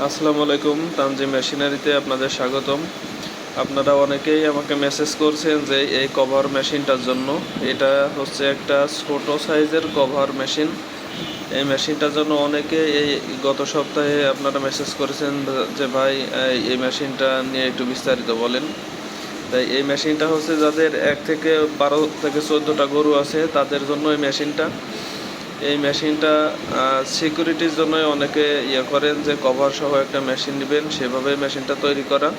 আসসালামু আলাইকুম তানজি মেশিনারিতে আপনাদের স্বাগতম। আপনারা অনেকেই আমাকে মেসেজ করছেন যে এই কভার মেশিনটার জন্য। এটা হচ্ছে একটা ছোট সাইজের কভার মেশিন এই মেশিনটার জন্য অনেকে এই গত সপ্তাহে আপনারা মেসেজ করেছেন যে ভাই, এই- এই মেশিনটা নিয়ে একটু বিস্তারিত বলেন। তাই এই মেশিনটা হচ্ছে যাদের এক থেকে বারো থেকে চোদ্দোটা গরু আছে, তাদের জন্য এই মেশিনটা এই মেশিনটা সিকিউরিটির জন্য অনেকে ইয়ে করেন যে কভার সহ একটা মেশিন নেবেন সেভাবে মেশিনটা তৈরি করা।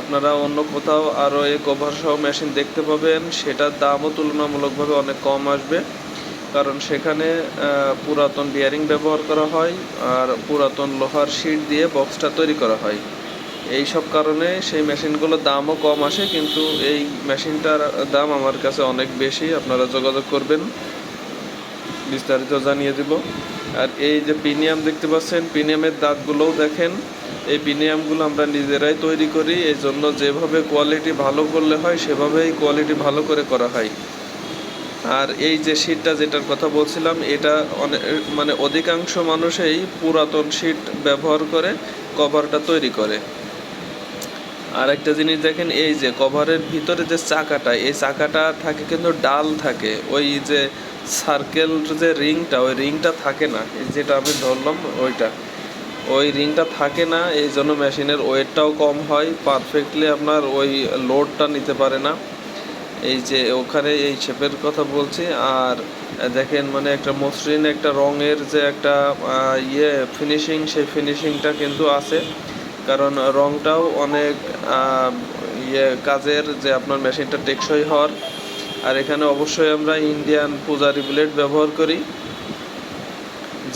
আপনারা অন্য কোথাও আরও এই কভার সহ মেশিন দেখতে পাবেন, সেটার দামও তুলনামূলকভাবে অনেক কম আসবে। কারণ সেখানে পুরাতন বিয়ারিং ব্যবহার করা হয় আর পুরাতন লোহার শিট দিয়ে বক্সটা তৈরি করা হয়। এই সব কারণে সেই মেশিনগুলোর দামও কম আসে, কিন্তু এই মেশিনটার দাম আমার কাছে অনেক বেশি। আপনারা যোগাযোগ করবেন। বিস্তারিত জানিয়ে দিব। আর এই যে প্রিমিয়াম দেখতে পাচ্ছেন প্রিমিয়ামের দাঁতগুলোও দেখেন। এই প্রিমিয়ামগুলো আমরা নিজেরাই তৈরি করি এই জন্য যেভাবে কোয়ালিটি ভালো করলে হয়, সেভাবেই কোয়ালিটি ভালো করে করা হয়। আর এই যে শীটটা যেটার কথা বলছিলাম, এটা অনেক মানে অধিকাংশ মানুষই পুরাতন শীট ব্যবহার করে, কভারটা তৈরি করে। আর একটা জিনিস দেখেন, এই যে কভারের ভিতরে যে চাকাটা, এই চাকাটা থাকে কিন্তু ডাল থাকে। ওই যে সার্কেল যে রিংটা ওই রিংটা থাকে না যেটা আমি ধরলাম, ওইটা। ওই রিংটা থাকে না, এই জন্য মেশিনের ওয়েটটাও কম হয় পারফেক্টলি আপনার ওই লোডটা নিতে পারে না। এই যে ওখানে এই শেপের কথা বলছি, আর দেখেন মানে একটা মসৃণ একটা রঙের যে একটা ইয়ে ফিনিশিং সেই ফিনিশিংটা কিন্তু আছে। কারণ রংটাও অনেক ইয়ে কাজের যে আপনার মেশিনটা টেকসই হওয়ার আর এখানে অবশ্যই আমরা ইন্ডিয়ান পূজারি ব্লেড ব্যবহার করি,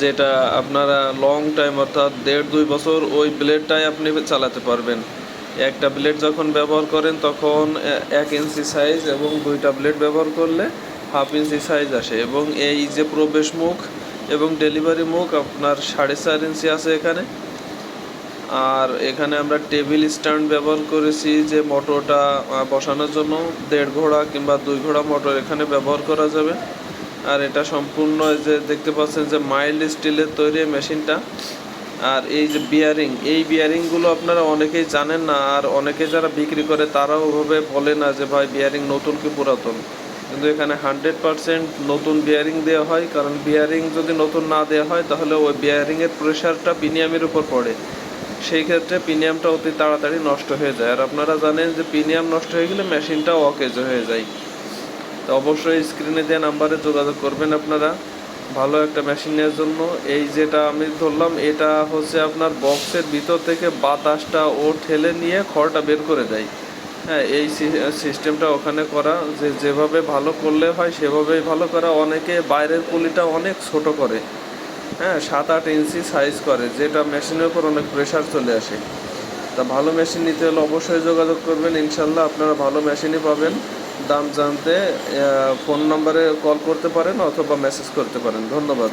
যেটা আপনারা লং টাইম অর্থাৎ দেড় দুই বছর ওই ব্লেডটাই আপনি চালাতে পারবেন। একটা ব্লেড যখন ব্যবহার করেন, তখন এক ইঞ্চি সাইজ এবং দুইটা ব্লেড ব্যবহার করলে হাফ ইঞ্চি সাইজ আসে এবং এই যে প্রবেশ মুখ এবং ডেলিভারি মুখ আপনার সাড়ে চার ইঞ্চি আছে এখানে। আর এখানে আমরা টেবিল স্ট্যান্ড ব্যবহার করেছি যে মোটরটা বসানোর জন্য। দেড় ঘোড়া কিংবা দুই ঘোড়া মোটর এখানে ব্যবহার করা যাবে। আর এটা সম্পূর্ণ যে দেখতে পাচ্ছেন যে মাইল্ড স্টিলের তৈরি মেশিনটা। আর এই যে বিয়ারিং এই বিয়ারিংগুলো আপনারা অনেকেই জানেন না, আর অনেকে যারা বিক্রি করে তারাও ওভাবে বলে না যে, ভাই বিয়ারিং নতুন কি পুরাতন? কিন্তু এখানে হান্ড্রেড পারসেন্ট নতুন বিয়ারিং দেওয়া হয়। কারণ বিয়ারিং যদি নতুন না দেওয়া হয়, তাহলে ওই বিয়ারিংয়ের প্রেশারটা প্রিমিয়ামের উপর পড়ে। সেই ক্ষেত্রে প্রিমিয়ামটা অতি তাড়াতাড়ি নষ্ট হয়ে যায়। আর আপনারা জানেন যে প্রিমিয়াম নষ্ট হয়ে গেলে মেশিনটাও অকেজ হয়ে যায়। তো অবশ্যই স্ক্রিনে দেওয়া নাম্বারে যোগাযোগ করবেন আপনারা। ভালো একটা মেশিনের জন্য। এই যেটা আমি ধরলাম, এটা হচ্ছে আপনার বক্সের ভিতর থেকে বাতাসটা ও ঠেলে নিয়ে খড়টা বের করে দেয়। হ্যাঁ এই সিস্টেমটা ওখানে করা। যে যেভাবে ভালো করলে হয়, সেভাবেই ভালো করা। অনেকে বাইরের পুলিটা অনেক ছোট করে। হ্যাঁ সাত আট ইঞ্চি সাইজ করে, যেটা মেশিনের উপর অনেক প্রেশার চলে আসে। তা ভালো মেশিন নিতে হলে অবশ্যই যোগাযোগ করবেন ইনশাল্লাহ আপনারা ভালো মেশিনই পাবেন। দাম জানতে ফোন নম্বরে কল করতে পারেন অথবা মেসেজ করতে পারেন। ধন্যবাদ।